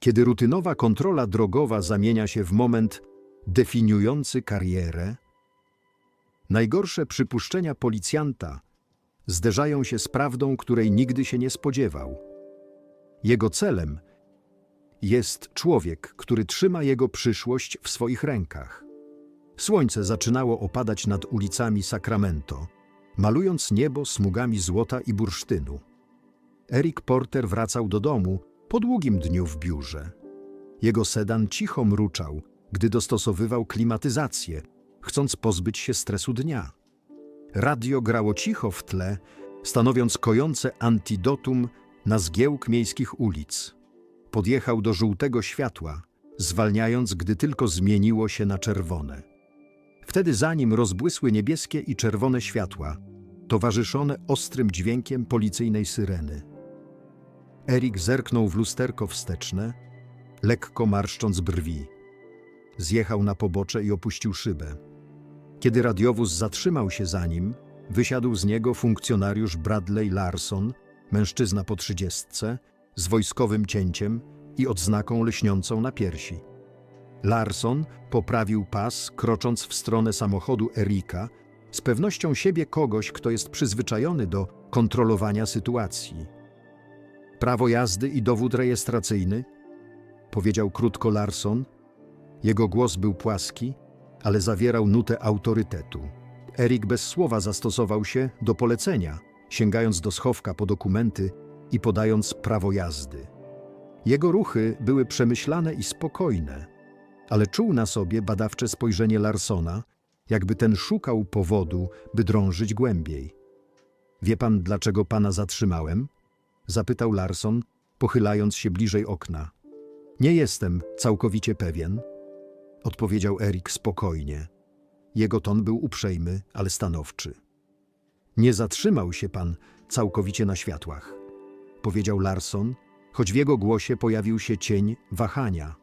Kiedy rutynowa kontrola drogowa zamienia się w moment definiujący karierę, najgorsze przypuszczenia policjanta zderzają się z prawdą, której nigdy się nie spodziewał. Jego celem jest człowiek, który trzyma jego przyszłość w swoich rękach. Słońce zaczynało opadać nad ulicami Sacramento, malując niebo smugami złota i bursztynu. Eric Porter wracał do domu po długim dniu w biurze. Jego sedan cicho mruczał, gdy dostosowywał klimatyzację, chcąc pozbyć się stresu dnia. Radio grało cicho w tle, stanowiąc kojące antidotum na zgiełk miejskich ulic. Podjechał do żółtego światła, zwalniając, gdy tylko zmieniło się na czerwone. Wtedy za nim rozbłysły niebieskie i czerwone światła, towarzyszone ostrym dźwiękiem policyjnej syreny. Erik zerknął w lusterko wsteczne, lekko marszcząc brwi. Zjechał na pobocze i opuścił szybę. Kiedy radiowóz zatrzymał się za nim, wysiadł z niego funkcjonariusz Bradley Larson, mężczyzna po trzydziestce, z wojskowym cięciem i odznaką lśniącą na piersi. Larson poprawił pas, krocząc w stronę samochodu Erika, z pewnością siebie kogoś, kto jest przyzwyczajony do kontrolowania sytuacji. Prawo jazdy i dowód rejestracyjny? Powiedział krótko Larson. Jego głos był płaski, ale zawierał nutę autorytetu. Erik bez słowa zastosował się do polecenia, sięgając do schowka po dokumenty i podając prawo jazdy. Jego ruchy były przemyślane i spokojne, ale czuł na sobie badawcze spojrzenie Larsona, jakby ten szukał powodu, by drążyć głębiej. Wie pan, dlaczego pana zatrzymałem? Zapytał Larson, pochylając się bliżej okna. Nie jestem całkowicie pewien, odpowiedział Erik spokojnie. Jego ton był uprzejmy, ale stanowczy. Nie zatrzymał się pan całkowicie na światłach, powiedział Larson, choć w jego głosie pojawił się cień wahania.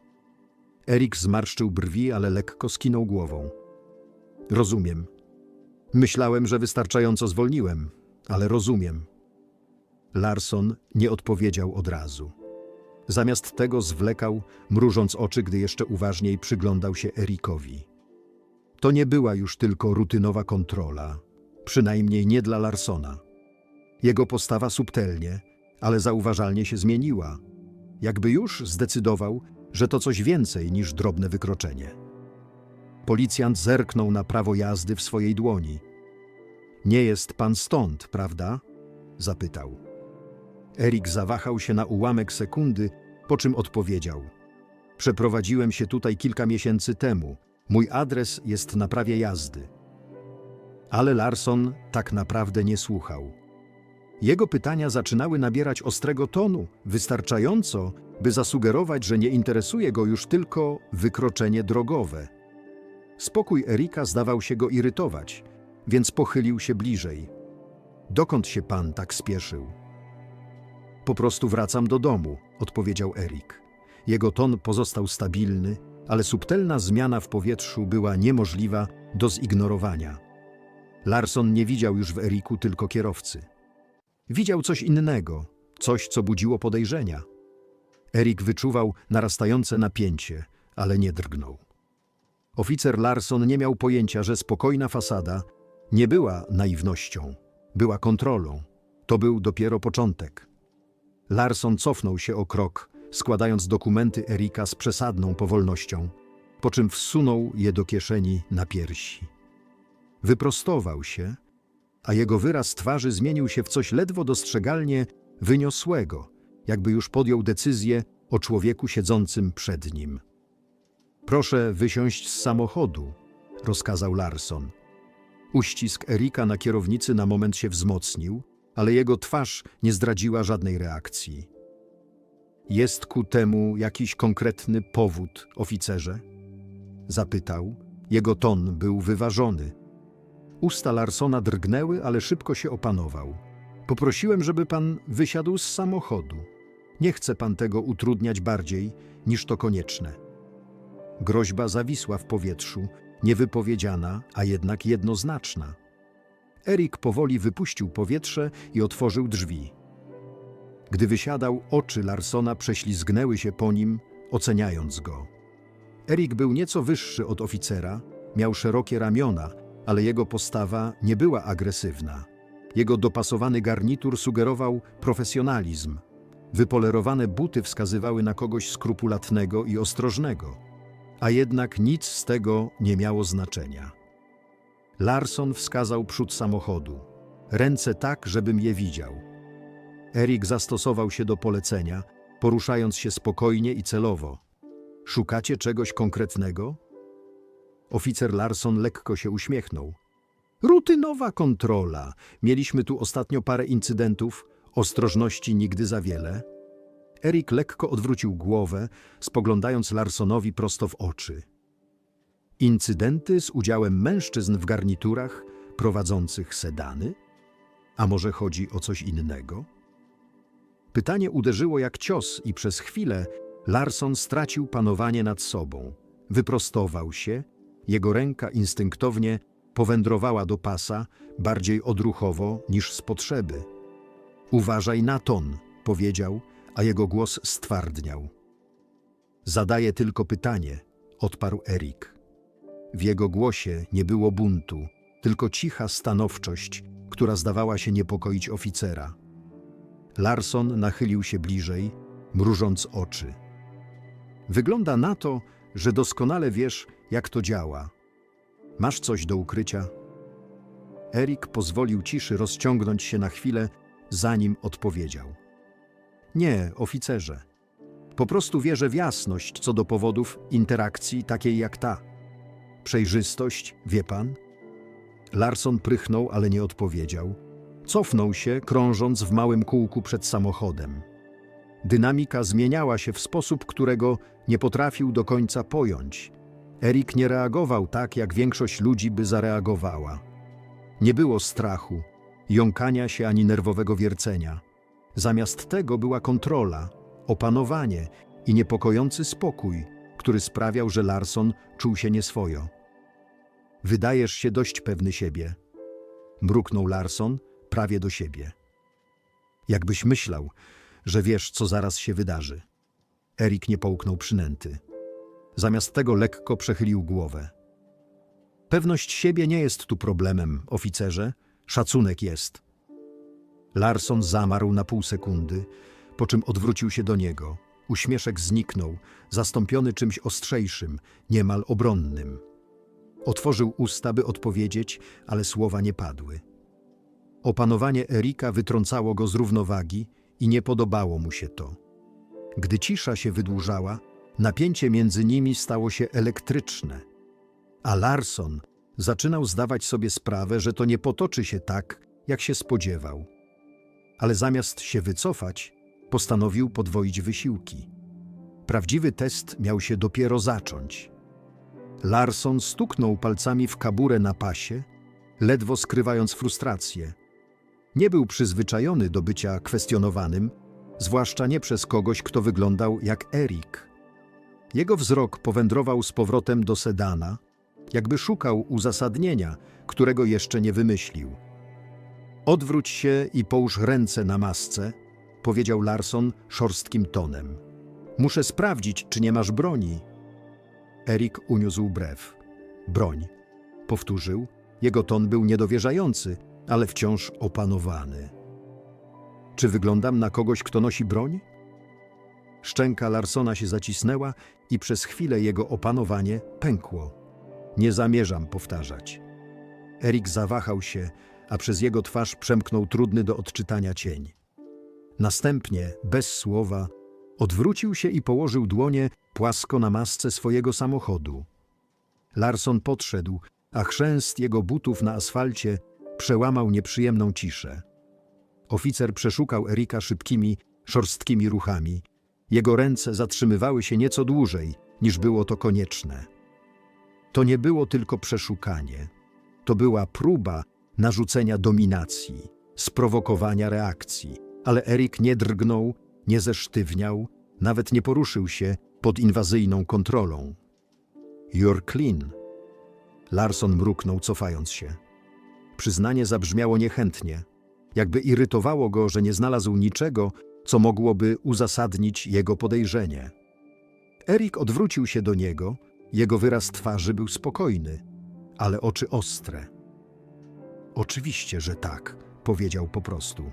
Erik zmarszczył brwi, ale lekko skinął głową. Rozumiem. Myślałem, że wystarczająco zwolniłem, ale rozumiem. Larson nie odpowiedział od razu. Zamiast tego zwlekał, mrużąc oczy, gdy jeszcze uważniej przyglądał się Erikowi. To nie była już tylko rutynowa kontrola, przynajmniej nie dla Larsona. Jego postawa subtelnie, ale zauważalnie się zmieniła, jakby już zdecydował, że to coś więcej niż drobne wykroczenie. Policjant zerknął na prawo jazdy w swojej dłoni. Nie jest pan stąd, prawda? zapytał. Erik zawahał się na ułamek sekundy, po czym odpowiedział: Przeprowadziłem się tutaj kilka miesięcy temu. Mój adres jest na prawie jazdy. Ale Larson tak naprawdę nie słuchał. Jego pytania zaczynały nabierać ostrego tonu, wystarczająco, by zasugerować, że nie interesuje go już tylko wykroczenie drogowe. Spokój Erika zdawał się go irytować, więc pochylił się bliżej. Dokąd się pan tak spieszył? Po prostu wracam do domu, odpowiedział Erik. Jego ton pozostał stabilny, ale subtelna zmiana w powietrzu była niemożliwa do zignorowania. Larson nie widział już w Eriku tylko kierowcy. Widział coś innego, coś, co budziło podejrzenia. Erik wyczuwał narastające napięcie, ale nie drgnął. Oficer Larson nie miał pojęcia, że spokojna fasada nie była naiwnością, była kontrolą. To był dopiero początek. Larson cofnął się o krok, składając dokumenty Erika z przesadną powolnością, po czym wsunął je do kieszeni na piersi. Wyprostował się, a jego wyraz twarzy zmienił się w coś ledwo dostrzegalnie wyniosłego, jakby już podjął decyzję o człowieku siedzącym przed nim. Proszę wysiąść z samochodu, rozkazał Larson. Uścisk Erika na kierownicy na moment się wzmocnił, ale jego twarz nie zdradziła żadnej reakcji. Jest ku temu jakiś konkretny powód, oficerze? Zapytał. Jego ton był wyważony. Usta Larsona drgnęły, ale szybko się opanował. Poprosiłem, żeby pan wysiadł z samochodu. Nie chce pan tego utrudniać bardziej, niż to konieczne. Groźba zawisła w powietrzu, niewypowiedziana, a jednak jednoznaczna. Erik powoli wypuścił powietrze i otworzył drzwi. Gdy wysiadał, oczy Larsona prześlizgnęły się po nim, oceniając go. Erik był nieco wyższy od oficera, miał szerokie ramiona, ale jego postawa nie była agresywna. Jego dopasowany garnitur sugerował profesjonalizm. Wypolerowane buty wskazywały na kogoś skrupulatnego i ostrożnego. A jednak nic z tego nie miało znaczenia. Larson wskazał przód samochodu. Ręce tak, żebym je widział. Erik zastosował się do polecenia, poruszając się spokojnie i celowo. Szukacie czegoś konkretnego? Oficer Larson lekko się uśmiechnął. Rutynowa kontrola. Mieliśmy tu ostatnio parę incydentów, ostrożności nigdy za wiele. Erik lekko odwrócił głowę, spoglądając Larsonowi prosto w oczy. Incydenty z udziałem mężczyzn w garniturach prowadzących sedany? A może chodzi o coś innego? Pytanie uderzyło jak cios i przez chwilę Larson stracił panowanie nad sobą. Wyprostował się, jego ręka instynktownie powędrowała do pasa, bardziej odruchowo niż z potrzeby. Uważaj na ton, powiedział, a jego głos stwardniał. Zadaję tylko pytanie, odparł Erik. W jego głosie nie było buntu, tylko cicha stanowczość, która zdawała się niepokoić oficera. Larson nachylił się bliżej, mrużąc oczy. Wygląda na to, że doskonale wiesz, jak to działa. Masz coś do ukrycia? Erik pozwolił ciszy rozciągnąć się na chwilę, zanim odpowiedział. Nie, oficerze. Po prostu wierzę w jasność co do powodów interakcji takiej jak ta. Przejrzystość, wie pan? Larson prychnął, ale nie odpowiedział. Cofnął się, krążąc w małym kółku przed samochodem. Dynamika zmieniała się w sposób, którego nie potrafił do końca pojąć. Erik nie reagował tak, jak większość ludzi by zareagowała. Nie było strachu, jąkania się ani nerwowego wiercenia. Zamiast tego była kontrola, opanowanie i niepokojący spokój, który sprawiał, że Larson czuł się nieswojo. Wydajesz się dość pewny siebie. Mruknął Larson prawie do siebie. Jakbyś myślał, że wiesz, co zaraz się wydarzy. Erik nie połknął przynęty. Zamiast tego lekko przechylił głowę. Pewność siebie nie jest tu problemem, oficerze. Szacunek jest. Larson zamarł na pół sekundy, po czym odwrócił się do niego. Uśmieszek zniknął, zastąpiony czymś ostrzejszym, niemal obronnym. Otworzył usta, by odpowiedzieć, ale słowa nie padły. Opanowanie Erika wytrącało go z równowagi i nie podobało mu się to. Gdy cisza się wydłużała, napięcie między nimi stało się elektryczne, a Larson zaczynał zdawać sobie sprawę, że to nie potoczy się tak, jak się spodziewał. Ale zamiast się wycofać, postanowił podwoić wysiłki. Prawdziwy test miał się dopiero zacząć. Larson stuknął palcami w kaburę na pasie, ledwo skrywając frustrację. Nie był przyzwyczajony do bycia kwestionowanym, zwłaszcza nie przez kogoś, kto wyglądał jak Erik. Jego wzrok powędrował z powrotem do sedana, jakby szukał uzasadnienia, którego jeszcze nie wymyślił. Odwróć się i połóż ręce na masce, powiedział Larson szorstkim tonem. Muszę sprawdzić, czy nie masz broni. Erik uniósł brew. Broń. Powtórzył. Jego ton był niedowierzający, ale wciąż opanowany. Czy wyglądam na kogoś, kto nosi broń? Szczęka Larsona się zacisnęła i przez chwilę jego opanowanie pękło. Nie zamierzam powtarzać. Erik zawahał się, a przez jego twarz przemknął trudny do odczytania cień. Następnie, bez słowa, odwrócił się i położył dłonie płasko na masce swojego samochodu. Larson podszedł, a chrzęst jego butów na asfalcie przełamał nieprzyjemną ciszę. Oficer przeszukał Erika szybkimi, szorstkimi ruchami. Jego ręce zatrzymywały się nieco dłużej, niż było to konieczne. To nie było tylko przeszukanie. To była próba narzucenia dominacji, sprowokowania reakcji. Ale Erik nie drgnął, nie zesztywniał, nawet nie poruszył się pod inwazyjną kontrolą. You're clean. Larson mruknął, cofając się. Przyznanie zabrzmiało niechętnie, jakby irytowało go, że nie znalazł niczego, co mogłoby uzasadnić jego podejrzenie. Erik odwrócił się do niego, jego wyraz twarzy był spokojny, ale oczy ostre. Oczywiście, że tak, powiedział po prostu.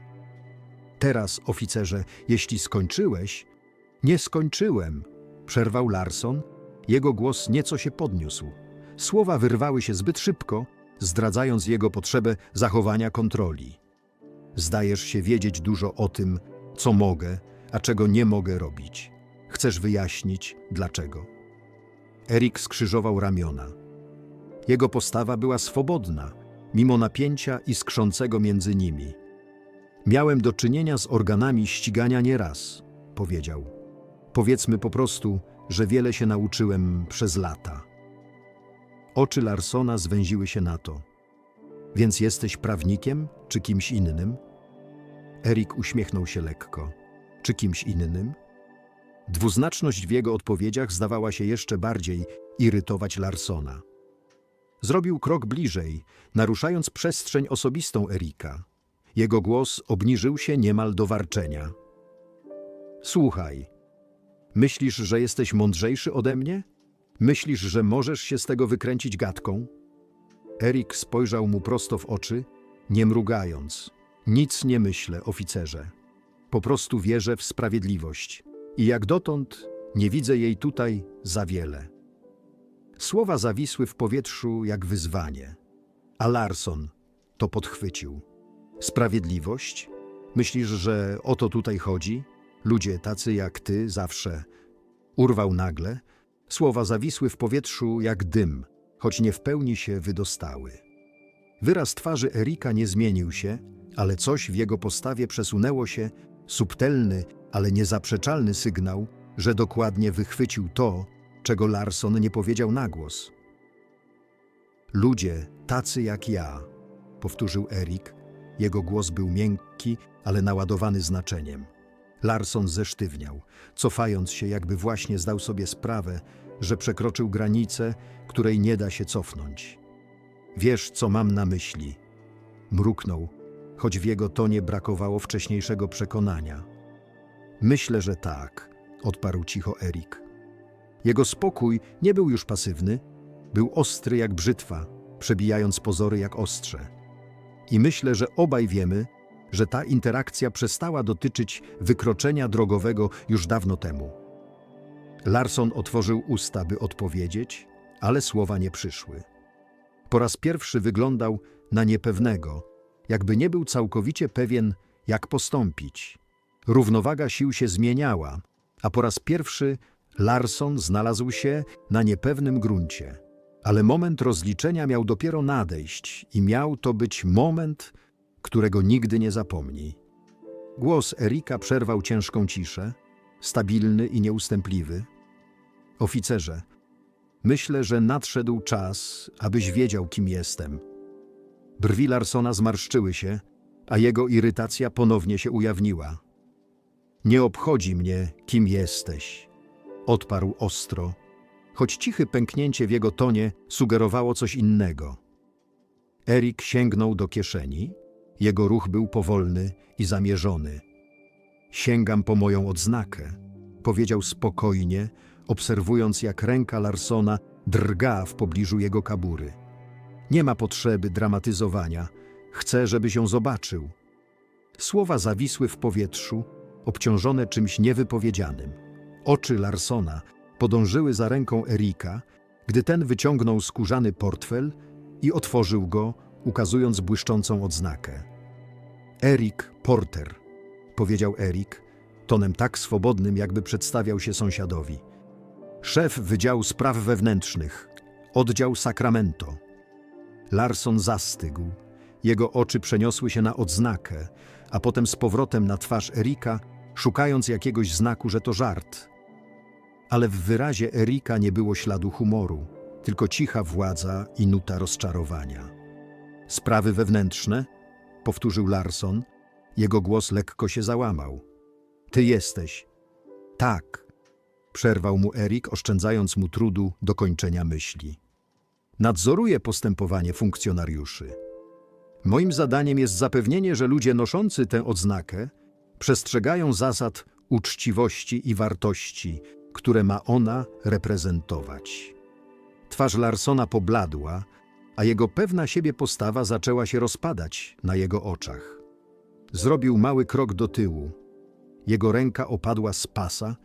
Teraz, oficerze, jeśli skończyłeś. Nie skończyłem, przerwał Larson. Jego głos nieco się podniósł. Słowa wyrwały się zbyt szybko, zdradzając jego potrzebę zachowania kontroli. Zdajesz się wiedzieć dużo o tym, co mogę, a czego nie mogę robić. Chcesz wyjaśnić, dlaczego? Erik skrzyżował ramiona. Jego postawa była swobodna, mimo napięcia iskrzącego między nimi. Miałem do czynienia z organami ścigania nieraz, powiedział. Powiedzmy po prostu, że wiele się nauczyłem przez lata. Oczy Larsona zwęziły się na to. Więc jesteś prawnikiem czy kimś innym? Erik uśmiechnął się lekko. Czy kimś innym? Dwuznaczność w jego odpowiedziach zdawała się jeszcze bardziej irytować Larsona. Zrobił krok bliżej, naruszając przestrzeń osobistą Erika. Jego głos obniżył się niemal do warczenia. Słuchaj, myślisz, że jesteś mądrzejszy ode mnie? Myślisz, że możesz się z tego wykręcić gadką? Erik spojrzał mu prosto w oczy, nie mrugając. Nic nie myślę, oficerze. Po prostu wierzę w sprawiedliwość. I jak dotąd nie widzę jej tutaj za wiele. Słowa zawisły w powietrzu jak wyzwanie. A Larson to podchwycił. Sprawiedliwość? Myślisz, że o to tutaj chodzi? Ludzie tacy jak ty zawsze. Urwał nagle. Słowa zawisły w powietrzu jak dym, choć nie w pełni się wydostały. Wyraz twarzy Erika nie zmienił się, ale coś w jego postawie przesunęło się, subtelny, ale niezaprzeczalny sygnał, że dokładnie wychwycił to, czego Larson nie powiedział na głos. Ludzie tacy jak ja, powtórzył Erik. Jego głos był miękki, ale naładowany znaczeniem. Larson zesztywniał, cofając się, jakby właśnie zdał sobie sprawę, że przekroczył granicę, której nie da się cofnąć. Wiesz, co mam na myśli. Mruknął, choć w jego tonie brakowało wcześniejszego przekonania. Myślę, że tak, odparł cicho Erik. Jego spokój nie był już pasywny, był ostry jak brzytwa, przebijając pozory jak ostrze. I myślę, że obaj wiemy, że ta interakcja przestała dotyczyć wykroczenia drogowego już dawno temu. Larson otworzył usta, by odpowiedzieć, ale słowa nie przyszły. Po raz pierwszy wyglądał na niepewnego, jakby nie był całkowicie pewien, jak postąpić. Równowaga sił się zmieniała, a po raz pierwszy Larson znalazł się na niepewnym gruncie. Ale moment rozliczenia miał dopiero nadejść i miał to być moment, którego nigdy nie zapomni. Głos Erika przerwał ciężką ciszę, stabilny i nieustępliwy. Oficerze, myślę, że nadszedł czas, abyś wiedział, kim jestem. Brwi Larsona zmarszczyły się, a jego irytacja ponownie się ujawniła. Nie obchodzi mnie, kim jesteś, odparł ostro, choć ciche pęknięcie w jego tonie sugerowało coś innego. Erik sięgnął do kieszeni. Jego ruch był powolny i zamierzony. Sięgam po moją odznakę, powiedział spokojnie, obserwując jak ręka Larsona drga w pobliżu jego kabury. Nie ma potrzeby dramatyzowania. Chcę, żebyś ją zobaczył. Słowa zawisły w powietrzu, obciążone czymś niewypowiedzianym. Oczy Larsona podążyły za ręką Erika, gdy ten wyciągnął skórzany portfel i otworzył go, ukazując błyszczącą odznakę. Erik Porter, powiedział Erik, tonem tak swobodnym, jakby przedstawiał się sąsiadowi. Szef Wydziału Spraw Wewnętrznych, oddział Sacramento. Larson zastygł. Jego oczy przeniosły się na odznakę, a potem z powrotem na twarz Erika, szukając jakiegoś znaku, że to żart. Ale w wyrazie Erika nie było śladu humoru, tylko cicha władza i nuta rozczarowania. Sprawy wewnętrzne? powtórzył Larson. Jego głos lekko się załamał. Ty jesteś. Tak, przerwał mu Erik, oszczędzając mu trudu dokończenia myśli. Nadzoruję postępowanie funkcjonariuszy. Moim zadaniem jest zapewnienie, że ludzie noszący tę odznakę przestrzegają zasad uczciwości i wartości, które ma ona reprezentować. Twarz Larsona pobladła, a jego pewna siebie postawa zaczęła się rozpadać na jego oczach. Zrobił mały krok do tyłu. Jego ręka opadła z pasa,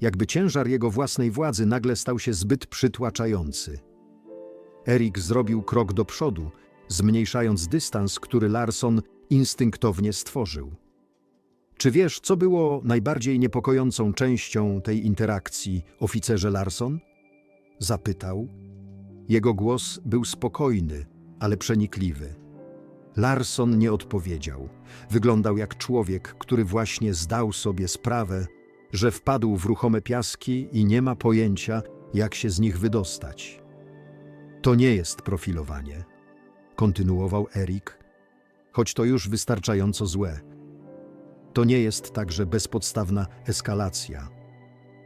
jakby ciężar jego własnej władzy nagle stał się zbyt przytłaczający. Erik zrobił krok do przodu, zmniejszając dystans, który Larson instynktownie stworzył. Czy wiesz, co było najbardziej niepokojącą częścią tej interakcji, oficerze Larson? Zapytał. Jego głos był spokojny, ale przenikliwy. Larson nie odpowiedział. Wyglądał jak człowiek, który właśnie zdał sobie sprawę, że wpadł w ruchome piaski i nie ma pojęcia, jak się z nich wydostać. To nie jest profilowanie, kontynuował Erik, choć to już wystarczająco złe. To nie jest także bezpodstawna eskalacja.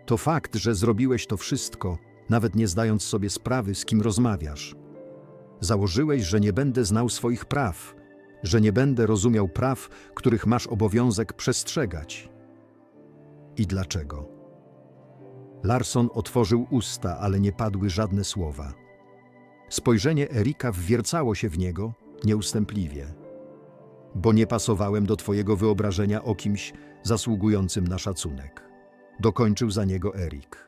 To fakt, że zrobiłeś to wszystko, nawet nie zdając sobie sprawy, z kim rozmawiasz. Założyłeś, że nie będę znał swoich praw, że nie będę rozumiał praw, których masz obowiązek przestrzegać. I dlaczego? Larson otworzył usta, ale nie padły żadne słowa. Spojrzenie Erika wwiercało się w niego nieustępliwie. Bo nie pasowałem do twojego wyobrażenia o kimś zasługującym na szacunek. Dokończył za niego Erik.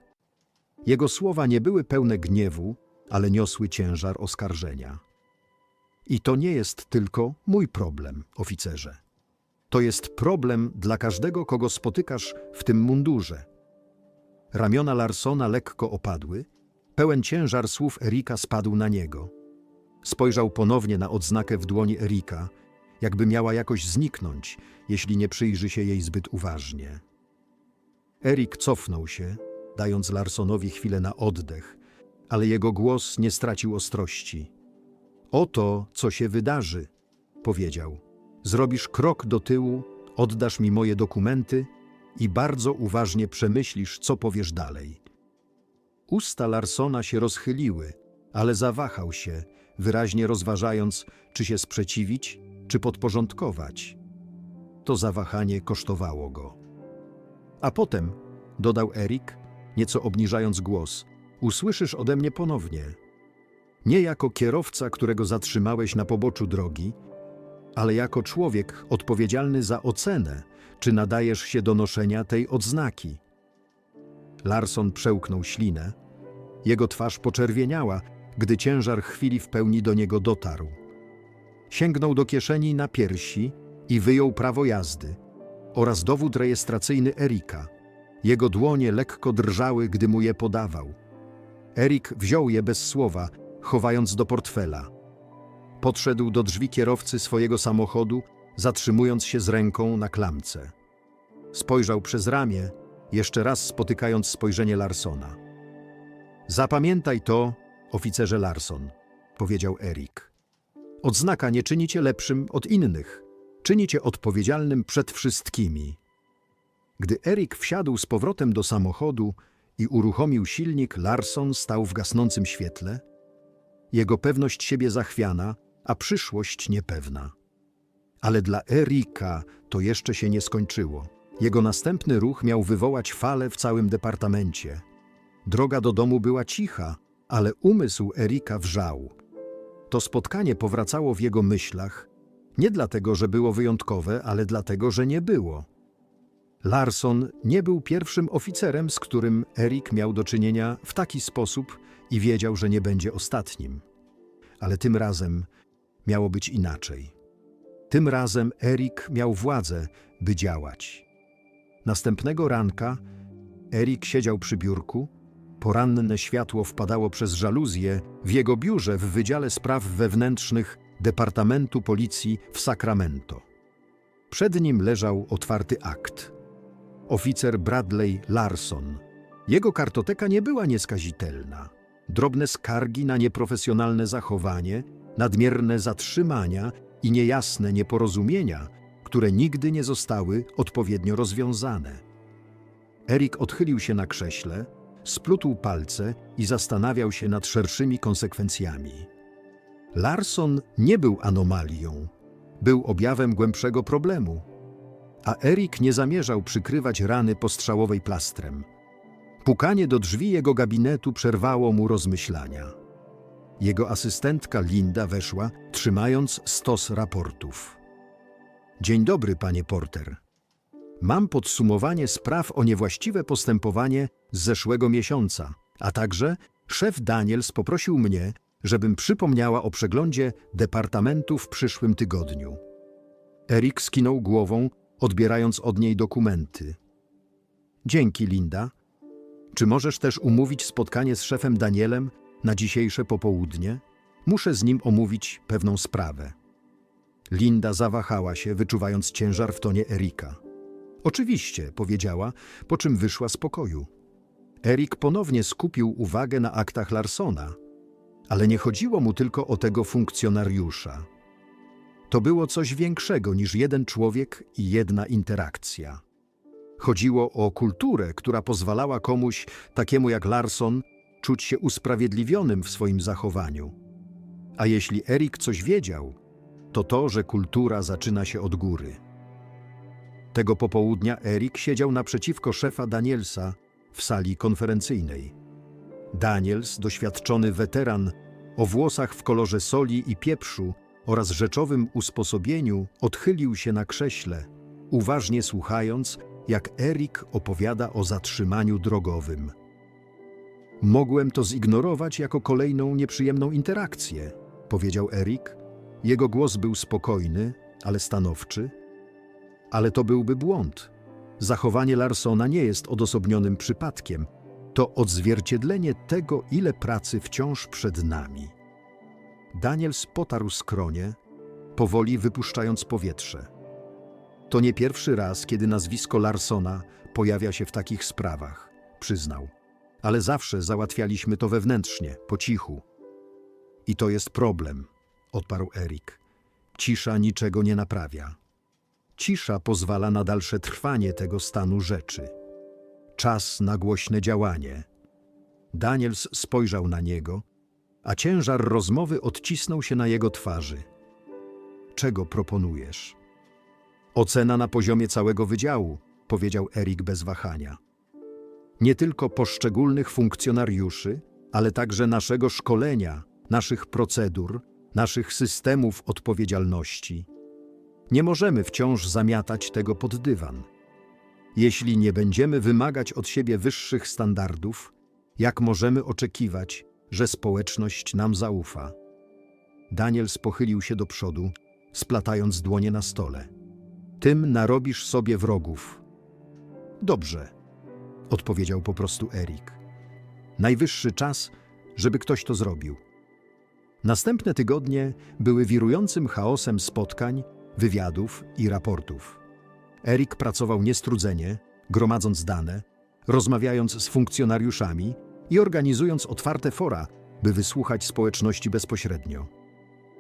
Jego słowa nie były pełne gniewu, ale niosły ciężar oskarżenia. I to nie jest tylko mój problem, oficerze. To jest problem dla każdego, kogo spotykasz w tym mundurze. Ramiona Larsona lekko opadły, pełen ciężar słów Erika spadł na niego. Spojrzał ponownie na odznakę w dłoni Erika, jakby miała jakoś zniknąć, jeśli nie przyjrzy się jej zbyt uważnie. Erik cofnął się, dając Larsonowi chwilę na oddech, ale jego głos nie stracił ostrości. Oto, co się wydarzy, powiedział. Zrobisz krok do tyłu, oddasz mi moje dokumenty i bardzo uważnie przemyślisz, co powiesz dalej. Usta Larsona się rozchyliły, ale zawahał się, wyraźnie rozważając, czy się sprzeciwić, czy podporządkować. To zawahanie kosztowało go. A potem, dodał Erik, nieco obniżając głos, usłyszysz ode mnie ponownie. Nie jako kierowca, którego zatrzymałeś na poboczu drogi, ale jako człowiek odpowiedzialny za ocenę, czy nadajesz się do noszenia tej odznaki. Larson przełknął ślinę. Jego twarz poczerwieniała, gdy ciężar chwili w pełni do niego dotarł. Sięgnął do kieszeni na piersi i wyjął prawo jazdy oraz dowód rejestracyjny Erika. Jego dłonie lekko drżały, gdy mu je podawał. Erik wziął je bez słowa, chowając do portfela. Podszedł do drzwi kierowcy swojego samochodu, zatrzymując się z ręką na klamce. Spojrzał przez ramię, jeszcze raz spotykając spojrzenie Larsona. Zapamiętaj to, oficerze Larson, powiedział Erik. Odznaka nie czyni cię lepszym od innych, czyni cię odpowiedzialnym przed wszystkimi. Gdy Erik wsiadł z powrotem do samochodu i uruchomił silnik, Larson stał w gasnącym świetle. Jego pewność siebie zachwiana, a przyszłość niepewna. Ale dla Erika to jeszcze się nie skończyło. Jego następny ruch miał wywołać falę w całym departamencie. Droga do domu była cicha, ale umysł Erika wrzał. To spotkanie powracało w jego myślach, nie dlatego, że było wyjątkowe, ale dlatego, że nie było. Larson nie był pierwszym oficerem, z którym Erik miał do czynienia w taki sposób i wiedział, że nie będzie ostatnim. Ale tym razem miało być inaczej. Tym razem Erik miał władzę, by działać. Następnego ranka Erik siedział przy biurku. Poranne światło wpadało przez żaluzję w jego biurze w Wydziale Spraw Wewnętrznych Departamentu Policji w Sacramento. Przed nim leżał otwarty akt. Oficer Bradley Larson. Jego kartoteka nie była nieskazitelna. Drobne skargi na nieprofesjonalne zachowanie, nadmierne zatrzymania i niejasne nieporozumienia, które nigdy nie zostały odpowiednio rozwiązane. Erik odchylił się na krześle, splótł palce i zastanawiał się nad szerszymi konsekwencjami. Larson nie był anomalią, był objawem głębszego problemu, a Erik nie zamierzał przykrywać rany postrzałowej plastrem. Pukanie do drzwi jego gabinetu przerwało mu rozmyślania. Jego asystentka Linda weszła, trzymając stos raportów. Dzień dobry, panie Porter. Mam podsumowanie spraw o niewłaściwe postępowanie z zeszłego miesiąca, a także szef Daniels poprosił mnie, żebym przypomniała o przeglądzie departamentu w przyszłym tygodniu. Erik skinął głową, odbierając od niej dokumenty. Dzięki, Linda. Czy możesz też umówić spotkanie z szefem Danielem na dzisiejsze popołudnie? Muszę z nim omówić pewną sprawę. Linda zawahała się, wyczuwając ciężar w tonie Erika. Oczywiście, powiedziała, po czym wyszła z pokoju. Erik ponownie skupił uwagę na aktach Larsona, ale nie chodziło mu tylko o tego funkcjonariusza. To było coś większego niż jeden człowiek i jedna interakcja. Chodziło o kulturę, która pozwalała komuś, takiemu jak Larson, czuć się usprawiedliwionym w swoim zachowaniu. A jeśli Erik coś wiedział, to to, że kultura zaczyna się od góry. Tego popołudnia Erik siedział naprzeciwko szefa Danielsa w sali konferencyjnej. Daniels, doświadczony weteran, o włosach w kolorze soli i pieprzu oraz rzeczowym usposobieniu, odchylił się na krześle, uważnie słuchając, jak Erik opowiada o zatrzymaniu drogowym. Mogłem to zignorować jako kolejną nieprzyjemną interakcję, powiedział Erik. Jego głos był spokojny, ale stanowczy. Ale to byłby błąd. Zachowanie Larsona nie jest odosobnionym przypadkiem. To odzwierciedlenie tego, ile pracy wciąż przed nami. Daniels potarł skronie, powoli wypuszczając powietrze. To nie pierwszy raz, kiedy nazwisko Larsona pojawia się w takich sprawach, przyznał. Ale zawsze załatwialiśmy to wewnętrznie, po cichu. I to jest problem, odparł Erik. Cisza niczego nie naprawia. Cisza pozwala na dalsze trwanie tego stanu rzeczy. Czas na głośne działanie. Daniels spojrzał na niego, a ciężar rozmowy odcisnął się na jego twarzy. Czego proponujesz? Ocena na poziomie całego wydziału, powiedział Erik bez wahania. Nie tylko poszczególnych funkcjonariuszy, ale także naszego szkolenia, naszych procedur, naszych systemów odpowiedzialności. Nie możemy wciąż zamiatać tego pod dywan. Jeśli nie będziemy wymagać od siebie wyższych standardów, jak możemy oczekiwać, że społeczność nam zaufa? Daniel pochylił się do przodu, splatając dłonie na stole. Tym narobisz sobie wrogów. Dobrze, odpowiedział po prostu Erik. Najwyższy czas, żeby ktoś to zrobił. Następne tygodnie były wirującym chaosem spotkań, wywiadów i raportów. Erik pracował niestrudzenie, gromadząc dane, rozmawiając z funkcjonariuszami i organizując otwarte fora, by wysłuchać społeczności bezpośrednio.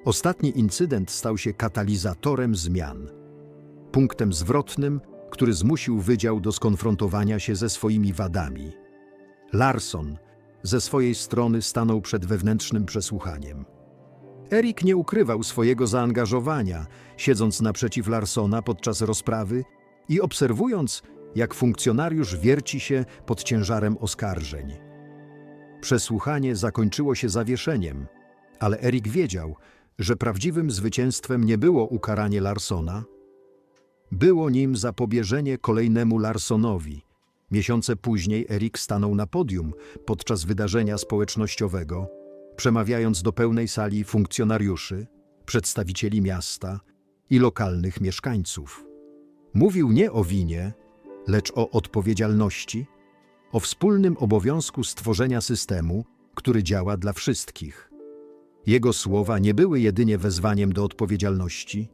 Ostatni incydent stał się katalizatorem zmian. Punktem zwrotnym, który zmusił wydział do skonfrontowania się ze swoimi wadami. Larson ze swojej strony stanął przed wewnętrznym przesłuchaniem. Erik nie ukrywał swojego zaangażowania, siedząc naprzeciw Larsona podczas rozprawy i obserwując, jak funkcjonariusz wierci się pod ciężarem oskarżeń. Przesłuchanie zakończyło się zawieszeniem, ale Erik wiedział, że prawdziwym zwycięstwem nie było ukaranie Larsona. Było nim zapobieżenie kolejnemu Larsonowi. Miesiące później Erik stanął na podium podczas wydarzenia społecznościowego, przemawiając do pełnej sali funkcjonariuszy, przedstawicieli miasta i lokalnych mieszkańców. Mówił nie o winie, lecz o odpowiedzialności, o wspólnym obowiązku stworzenia systemu, który działa dla wszystkich. Jego słowa nie były jedynie wezwaniem do odpowiedzialności,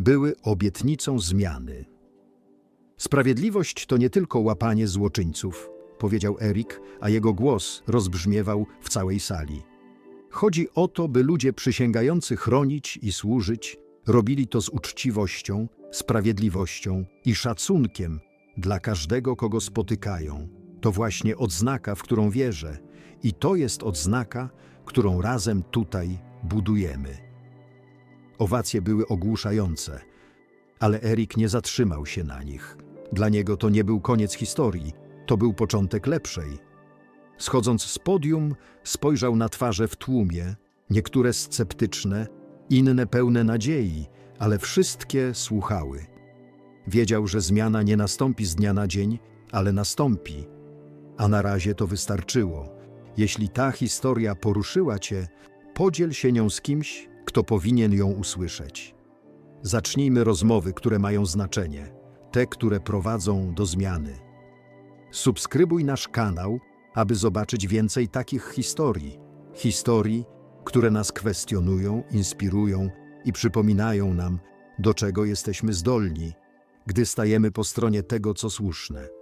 były obietnicą zmiany. Sprawiedliwość to nie tylko łapanie złoczyńców, powiedział Erik, a jego głos rozbrzmiewał w całej sali. Chodzi o to, by ludzie przysięgający chronić i służyć robili to z uczciwością, sprawiedliwością i szacunkiem dla każdego, kogo spotykają. To właśnie odznaka, w którą wierzę, i to jest odznaka, którą razem tutaj budujemy. Owacje były ogłuszające, ale Erik nie zatrzymał się na nich. Dla niego to nie był koniec historii, to był początek lepszej. Schodząc z podium, spojrzał na twarze w tłumie, niektóre sceptyczne, inne pełne nadziei, ale wszystkie słuchały. Wiedział, że zmiana nie nastąpi z dnia na dzień, ale nastąpi. A na razie to wystarczyło. Jeśli ta historia poruszyła cię, podziel się nią z kimś, kto powinien ją usłyszeć. Zacznijmy rozmowy, które mają znaczenie, te, które prowadzą do zmiany. Subskrybuj nasz kanał, aby zobaczyć więcej takich historii. Historii, które nas kwestionują, inspirują i przypominają nam, do czego jesteśmy zdolni, gdy stajemy po stronie tego, co słuszne.